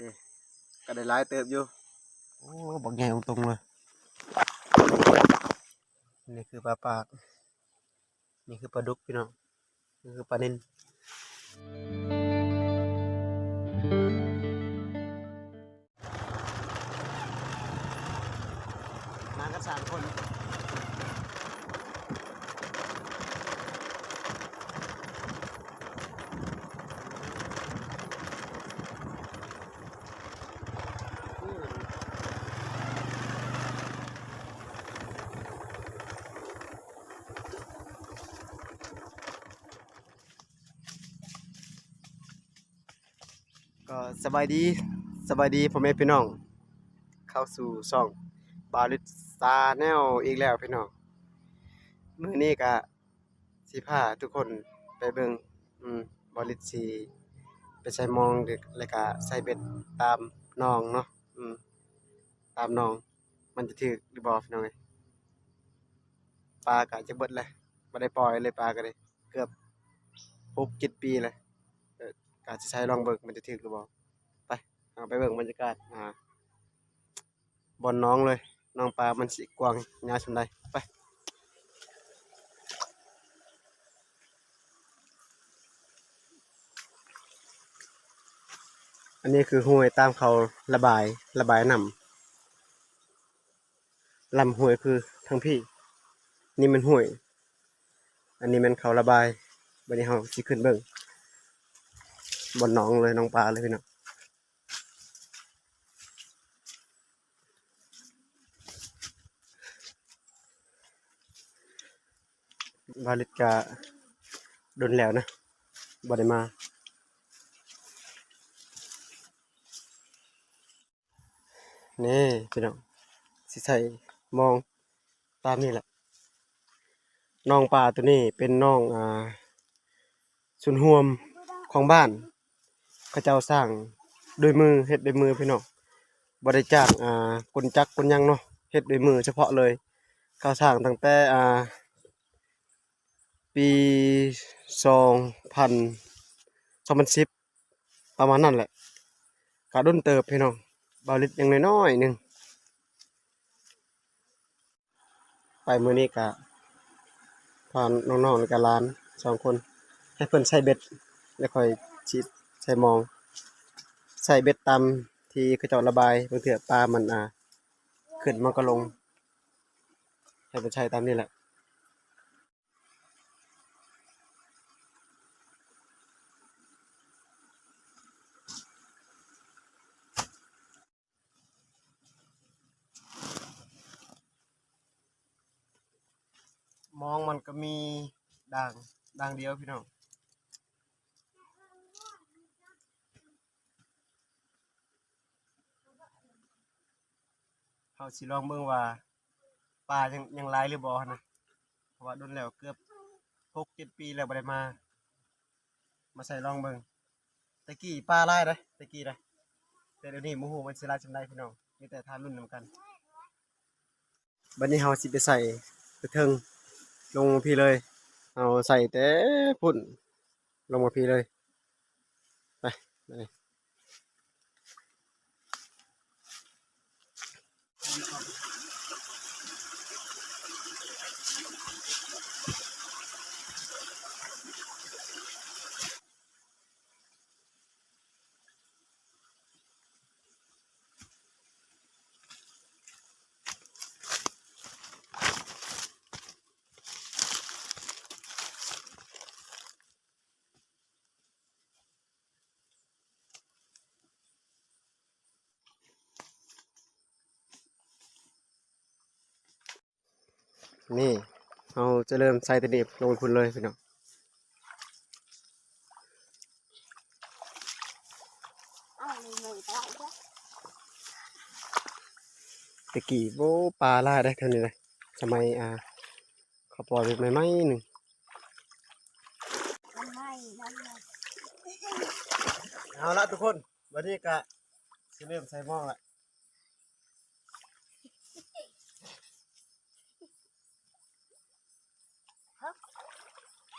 นี่ก็ได้หลายเติบอยู่โอ้บักใหญ่ตรงๆเลยนี่คือปลาปาก นี่คือปลาดุกพี่น้องนี่คือปลาเน้นมากันสามคน ก็สบายดีสบายดีพ่อแม่พี่น้อง เข้าสู่ช่องบาลิสตาแนวอีกแล้วพี่น้องมื้อนี้ก็สิพาทุกคนไปเบิ่งอืมบาลิสสิไปใส่มองเด็กแล้วก็ใส่เบ็ดตามหนองเนาะอืมตามหนอง มันจะถึกหรือบ่พี่น้องเอ้ยปลาก็จะเบิดเลยบ่ได้ปล่อยเลยปลาก็ได้เกือบ6 7ปีเลย การจะใช้ลองเบิกมันจะถึกหรือเปล่าไปาไปเบิ่งบรรยากาศอ่าบอนน้องเลยน้องปลามันสิกวางยาชนใดไปอันนี้คือห้วยตามเขาระบายระบายน้ำลำห้วยคือทั้งพี่ นี่มันห้วย อันนี้มันเขาระบายบัดนี้เฮาสิขึ้นเบิ่ง บนหนองเลยน้องปลาเลยพี่น้องวาลิตกาโดนแล้วนะบไดมานี่พี่น้องสิใส่มองตามนี่แหละน้องปลาตัวนี้เป็นน้องอ่าสุนหวมของบ้าน เขาเจ้าสร้างด้วยมือเฮ็ดด้วยมือพี่น้องบ่ได้จ้างอ่ากลจักรกลหยังเนาะเฮ็ดด้วยมือเฉพาะเลยเขาสร้างตั้งแต่อ่าปี2000 2010ประมาณนั้นแหละกะด้นเติบพี่น้องบาลิตยังน้อยๆหนึ่งไปมือนี้กะพาน้องๆแล้วก็หลานสองคน ให้เพิ่นใส่เบ็ด แล้วค่อยฉีด ใส่มอง ใส่เบ็ดตามที่เขาเจ้าระบายบางเถื่อปลามันอ่าขึ้นมันก็ลงให้เพิ่นใช้ตามนี้แหละมองมันก็มีด่างด่างเดียวพี่น้อง เขาสิลองเบิ่งว่าปลายังยังหลายหรือบ่นะเพราะว่าโดนแล้วเกือบหกเจ็ดปีแล้วบ่ได้มา มาใส่ลองเบิ่งตะกี้ปลาหลายเด้อตะกี้เด้อแต่เดี๋ยวนี้บ่ฮู้มันสิหลายจังไดพี่น้องมีแต่ทานรุ่นนํกันบัดนี้เฮาสิไปใส่ไปเทิงลงมาพี่เลยเอาใส่แต่พุ่นลงมาพี่เลย ไปไป Thank you. นี่เราจะเริ่มใส่ตะเดีบลงคุณเลยพี่น้องเอาเลยเลยไปเอาเถอะตะกี้โบปลาล่าได้เท่านี้เลยสมัยอ่าเขาปล่อยไปใหม่ๆหนึ่งมันไม่นั่นเลยเอาละทุกคน วันนี้ก็จะเริ่มใส่หม้อละ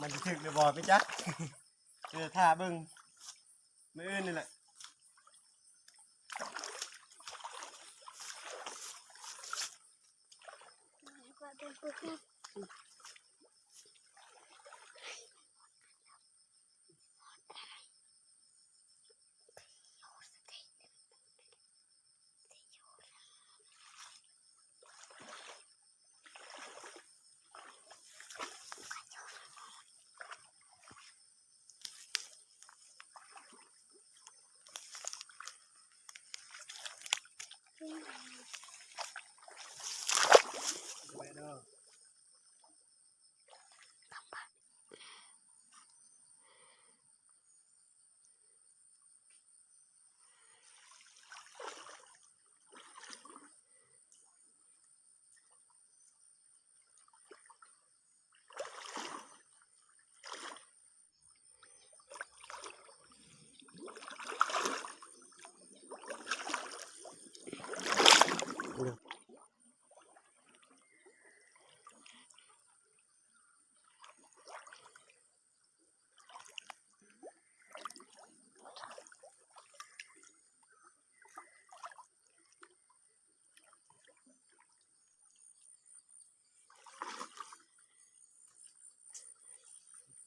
มันจะถึกหรือบ่พี่จ๊ะเจอท่าเบิ่งมืออื่นนี่แหละ ก็เป็นปุ๊บปุ๊บ ไปเด้อ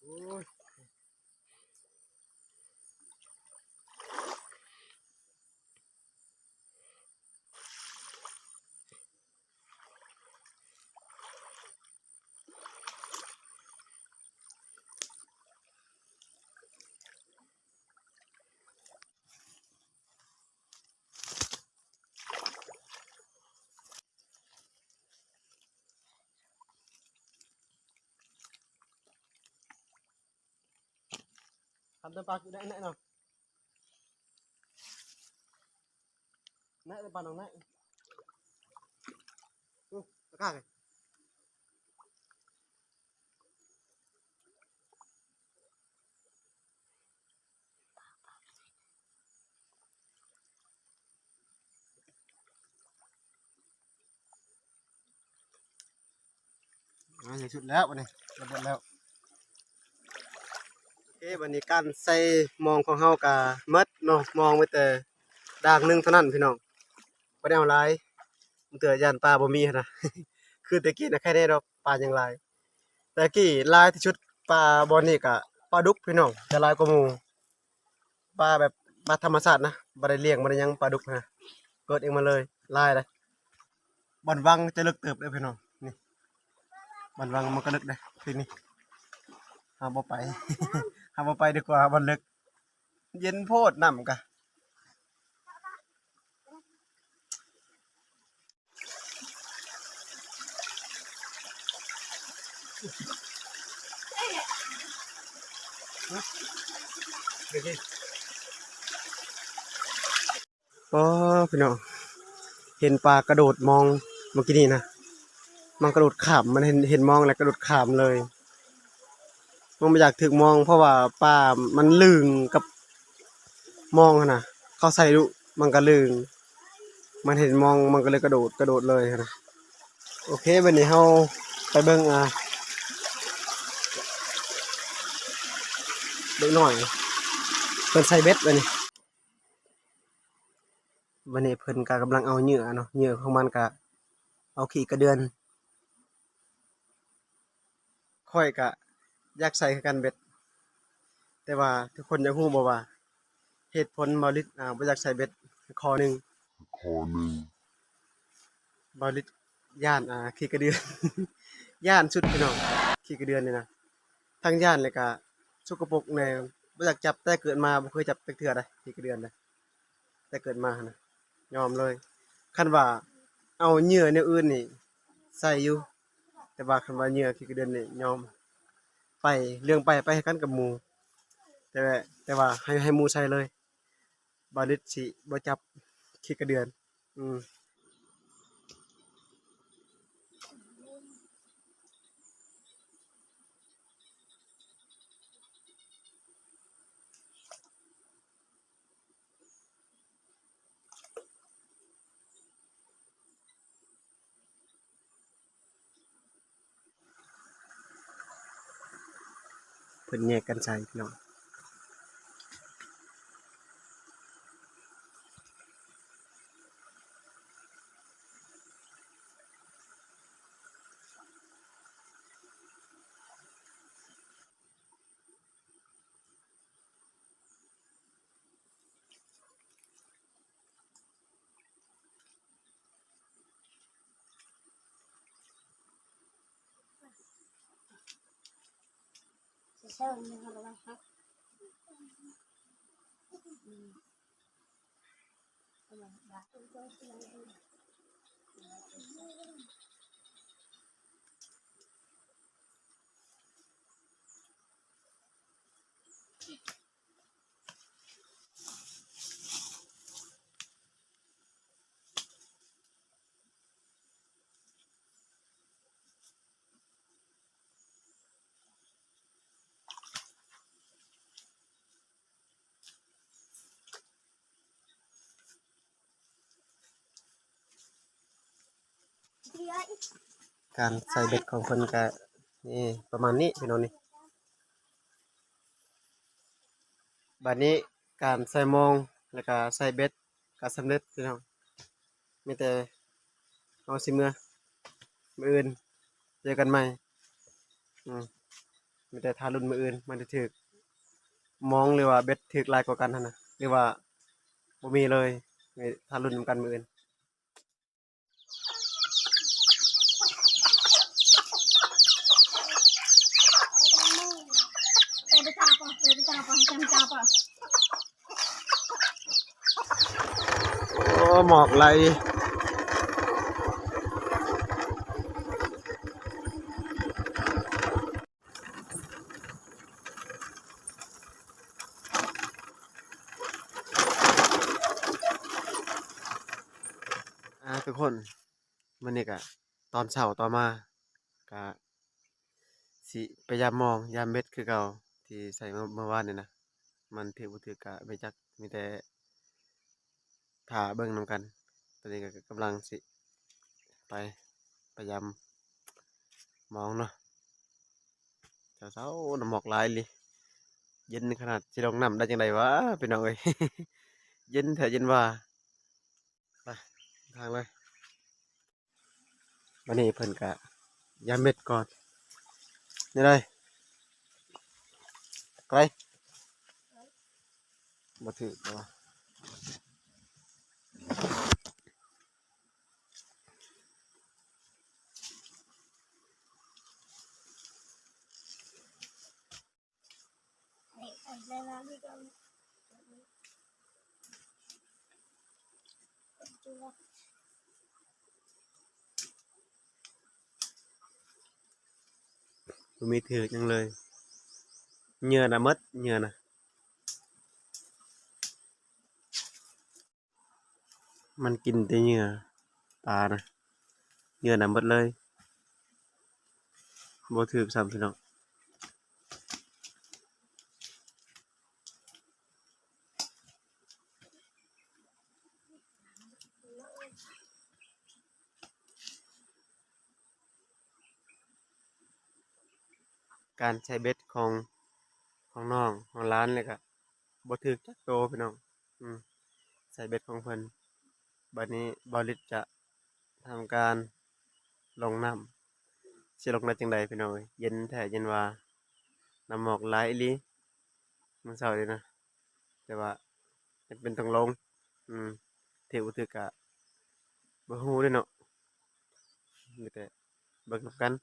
โอ้ย ทำตัวปลากินได้แน่นอนแน่ป วันนี้ระเบิดแล้วโอเควันนี้การใส่มองของเฮากะหมดเนาะมองไว้แต่ด่างหนึงเท่านั้นพี่น้องบ่ได้เอาหลายมันเตือย่านปลาบ่มีหั้นนะคือต่กี้น่ะแค่ได้ดอกปลาอยังหลายแต่กี้ลายที่สุดปลาบ่อนี้ก็ปลาดุกพี่น้องจะลายกว่าหมู่ปลาแบบปลาธรรมชาตินะบ่ได้เลี้ยงบ่ได้หยังปลาดุกนะเกิดเองมาเลยลายเลยบ่อนวังจะลึกเติบเลยพี่น้องนี่บ่อนวังมันก็ลึกเด้ทีนี้ หาบ่ไป หาบ่ไปดีกว่าบ่ลึก เย็นโพดน้ำกะอ๋อพี่น้องเห็นปลากระโดดมองเมื่อกี้นี่นะมันกระโดดขามมันเห็นเห็นมองแล้วกระโดดขามเลย มันไม่อยากถึกมองเพราะว่าปลามันลึงกับมองนะเขาใส่ดุมันก็ลึงมันเห็นมองมันก็เลยกระโดดกระโดดเลยนะโอเควันนี้เฮาไปเบิ่งอะเด็กหน่อยเพิ่นใส่เบ็ดวันนี้วันนี้เพิ่นก็กำลังเอาเหยื่อเนาะเหยื่อของมันก็เอาขี่กระเดือนค่อยกะ อยากใส่คือกันเบ็ด แต่ว่าทุกคนอยากรู้บ่ว่า เหตุผลบริษอ่าบ่อยากใส่เบ็ดข้อหนึ่งข้อหนึ่งบริษย่านอ่าขี้กระเดือน ย่านสุดพี่น้องขี้กระเดือนนี่นะทั้งย่านเลยก็สกปรกแน่บ่อยากจับแต่เกิดมาบ่เคยจับจักเทื่อใดขี้กระเดือนนะแต่เกิดมานะยอมเลยคันว่าเอาเหยื่อแนวอื่นนี่ใส่อยู่แต่ว่าคันว่าเหยื่อขี้กระเดือนนี่ยอม ไปเรื่องไปไปให้กันกับหมูแต่ว่าแต่ว่าให้ให้หมูใช้เลยบาลิตสิบ่จับขี้กระเดือน อืม เพิ่นแยกกันใส่พี่น้อง เชิญนะคะระวังครับอืม ระวังบาดตัวตัวตัวตัว การใส่เบ็ดของเพิ่นก็นี่ประมาณนี้พี่น้องนี่บัดนี้การใส่มองแล้วก็ใส่เบ็ดก็สำเร็จพี่น้องมีแต่เอาสิเมื่อมืออื่นเจอกันใหม่อืมมีแต่ทารุ่นมืออื่นมันจะถึกมองหรือว่าเบ็ดถึกลายกว่ากันนะหรือว่าบ่มีเลยมีทารุ่นนกันมืออื่น หมอกไหลอ่าทุกคนมันนี่กะตอนเช้าต่อมากะสิพยายามมองยามเม็ดคือเก่าที่ใส่เมื่อวานเนี่นะ มันถือบ่ถือกะไม่จักมีแต่ ถ่าเบิ่งนำกัน ตอนนี้ก็กำลังสิ ไปพยายามมองเนาะเช้าๆน้ำหมอกลายเลยเย็นขนาดสิลงน้ำได้จังไดวะพี่น้องเอ้ย เย็นแท้เย็นว่าไปทางเลยวันนี้เพิ่นกะยาเม็ดก่อน นี่เลยไกลบ่ถือบ่วะ Nih, ada lagi kamu. Coba. บ่มีถือจังเลยเหงื่อน่ะห มันกินแต่เหงื่อปลานะเหงื่อน่ะหมดเลยบ่ถือซ้ำพี่น้องการใช้เบ็ดของของน้องของร้านเลยก็บ่ถือจักโตพี่น้อง อืมใส่เบ็ดของเพิ่น บัดนี้บริษจะทำการลงน้ำสิลงได้จังใดพี่น้องเอ้ยเย็นแท้เย็นว่าน้ำหมอกไหลายอีหลีมื้อเช้านี้นะ แต่ว่าจำเป็นต้องลง อืมถือบ่ถือกะบ่ฮู้ด้เนาะมีแต่เบิ่งนำกัน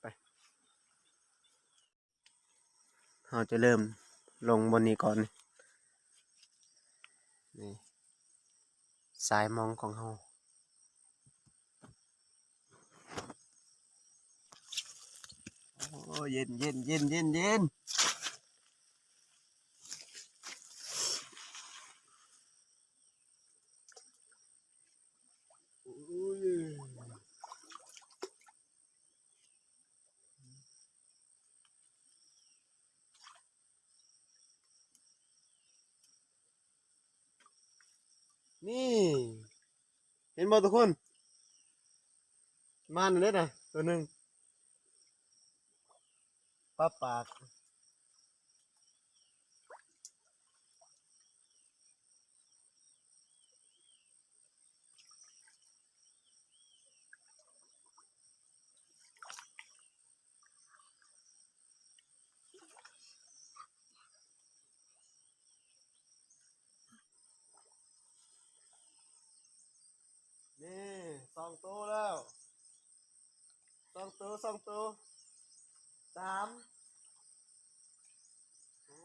ไปเราจะเริ่มลงบนนี้ก่อน นี่ สายมองของเราโอ้เย็นเย็นเย็นเย็นเย็นอุ้ยนี่ เห็นบ่ทุกคน มาหนึ่งเด็ดนะตัวหนึ่งปลาปาก นี่ส องตัวแล้วสองตัวสองตัวสามโอ้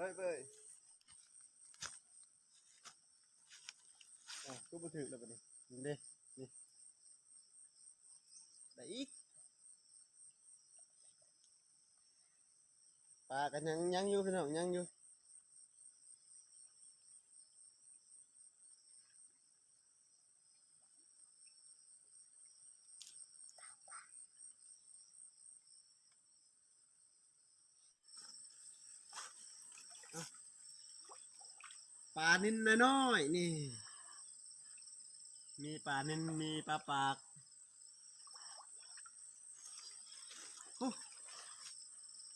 เฮ้ยเฮ้ยอะกูมาถึงแล้วปะนี่นี่เด้นี่ได้อีกปลานินน้อยๆนี่ มีปลานินมีปลาปาก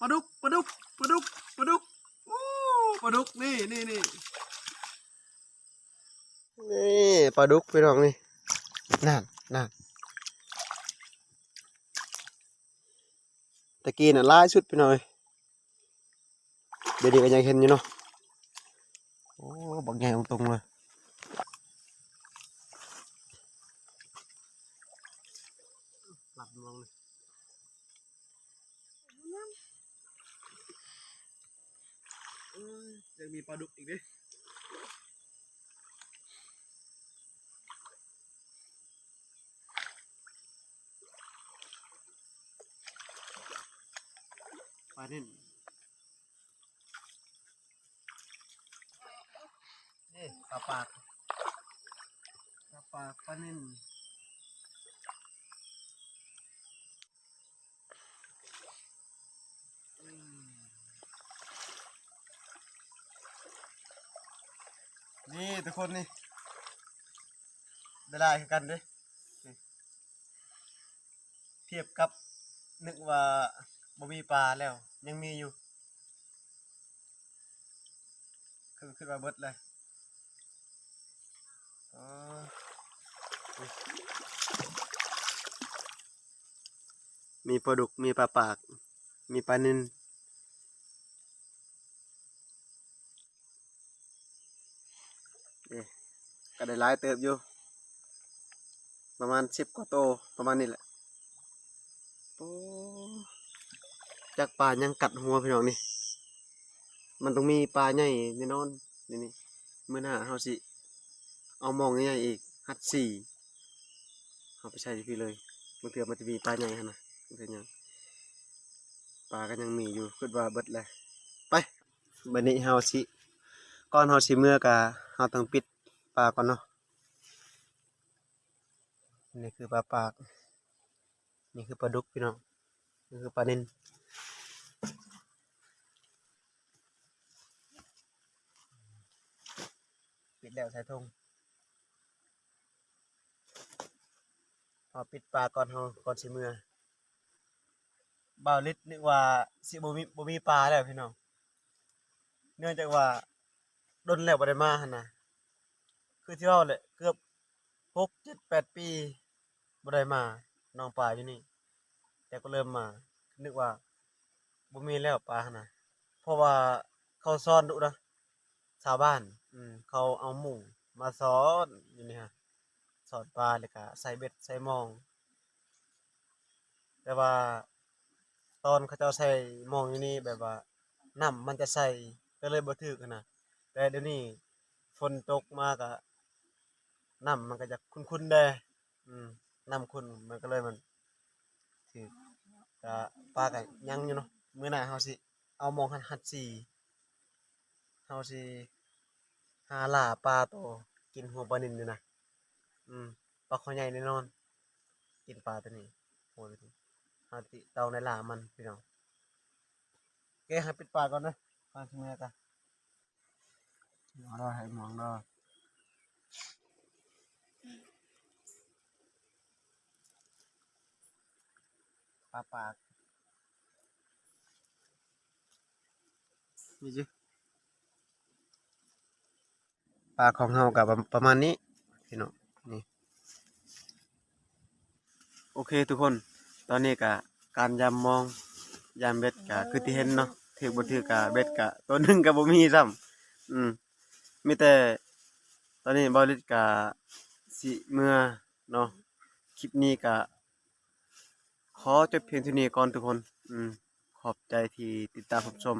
ปลาดุกปลาดุกปลาดุกปลาดุกโอ้ปลาดุกนี่นี่นี่นี่ปลาดุกพี่น้องนี่นั่นนั่นตะกี้น่ะล่าสุดพี่น้อยเดี๋ยวนี้ก็ยังเห็นอยู่เนาะ บักใหญ่ตรงๆเลยหลับมองเลยเอ้ยยังมีปลาดุกอีกดิปลานิ่นนี่ปลาปากปลาปากปลานิ่น นี่ทุก คนนี่ได้ได้คือกันเด้เทียบกับนึกว่าบ่มีปลาแล้ว ยังมีอยู่คือขึ้นมาเบิดเลยอ๋อมีปลาดุก มีปลาปาก มีปลานิน ก็ได้หลายเติบอยู่ ประมาณสิบกว่าโตประมาณนี้แหละโอ้จากปลายังกัดหัวพี่น้องนี่ มันต้องมีปลาใหญ่แน่นอนนี่นี่เมื่อหน้าเฮาสิ เอามองใหญ่อีกฮัดสี่เอาไปใช้พี่เลยมันเถื่อมันจะมีปลาใหญ่ขนาดมันเป็นยังปลาก็ยังมีอยู่คิดว่าเบิดเลยไปบัดนี้เฮาสิ ก่อนเฮาสิเมื่อกะเฮาต้องปิด ปลาก่อนเนาะนี่คือปลาปาก นี่คือปลาดุกพี่น้องนี่คือปลานินปิดแล้วใส่ทงพอปิดปลาก่อนเฮาก่อนสิเมื่อบ่าวลิดนึกว่าสิบ่มีบ่มีปลาแล้วพี่น้องเนื่องจากว่าดนแล้วบ่ได้มาหั่นน่ะ คือที่ว่าแหละเกือบหกเจ็ดแปดปีบ่ได้มาน้องปลาอยู่นี่ แต่ก็เริ่มมา นึกว่าบ่มีแล้วปลาหนะเพราะว่าเขาซ่อนดุนะชาวบ้าน อืมเขาเอาหมูมาซ้อนอยู่นี่ฮะสอนปลาแล้วก็ใส่เบ็ดใส่มอง แต่ว่า ตอนเขาเจ้าใส่มองอยู่นี่แบบว่าน้ำมันจะใส่ก็เลยบ่ถึกหั้นนะแต่เดี๋ยวนี้ฝนตกมาก็ น้ำมันก็จะคุ้นๆเด้อืมน้ำคุ้นมันก็เลยมันถือก็ปลาก็ยังอยู่เนาะมื้อหน้าเฮาสิเอามองหัดหัดสีเฮาสิหาล่าปลาโตกินหัวปลานิลอยู่นะอืมปลาคอใหญ่แน่นอน กินปลาตัวนี้โหยหาติเตาในล่ามันพี่น้องโอเคให้ปิดปากก่อนนะก่อนสิมื้อกันเอาล่ะให้มองเด้อ ปลาปากนี่จิปลาของเฮากับประมาณนี้พี่น้องนี่โอเคทุกคน ตอนนี้ก็การยามมองยามเบ็ดก็คือที่เห็นเนาะถือบ่ถือก็เบ็ดก็ตัวหนึงก็บ่มีซ้ำอืมมีแต่ตอนนี้บ่ลิดก็สิเมื่อเนาะคลิปนี้ก็ ขอจบเพียงเท่านี้ก่อนทุกคน อืม ขอบใจที่ติดตามรับชม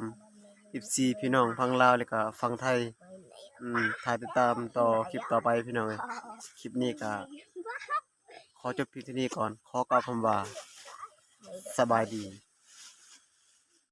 14พี่น้องฟังลาวแล้วก็ฟังไทย อืมถ่ายติดตามต่อคลิปต่อไปพี่น้องเอ้ยคลิปนี้ก็ขอจบเพียงเท่านี้ก่อน ขอกล่าวคำว่าสบายดี